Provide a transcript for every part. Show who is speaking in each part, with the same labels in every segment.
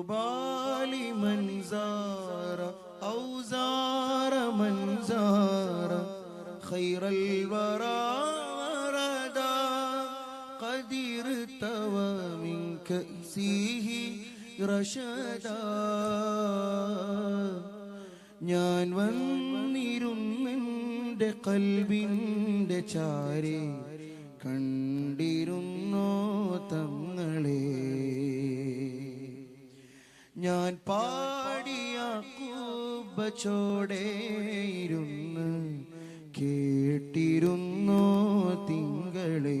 Speaker 1: أبالي من زار أو زار من زار خير الورى وردا قد ارتوى من كأسه رشدا ഞാൻ വന്നിരുന്നെന്റെ കൽവിന്റെ ചാരി കണ്ടിരുന്നോ തങ്ങളെ ഞാൻ പാടിയ കൂബച്ചോടെയിരുന്ന് കേട്ടിരുന്നു തിങ്കളേ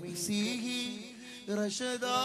Speaker 1: كأسه رشدا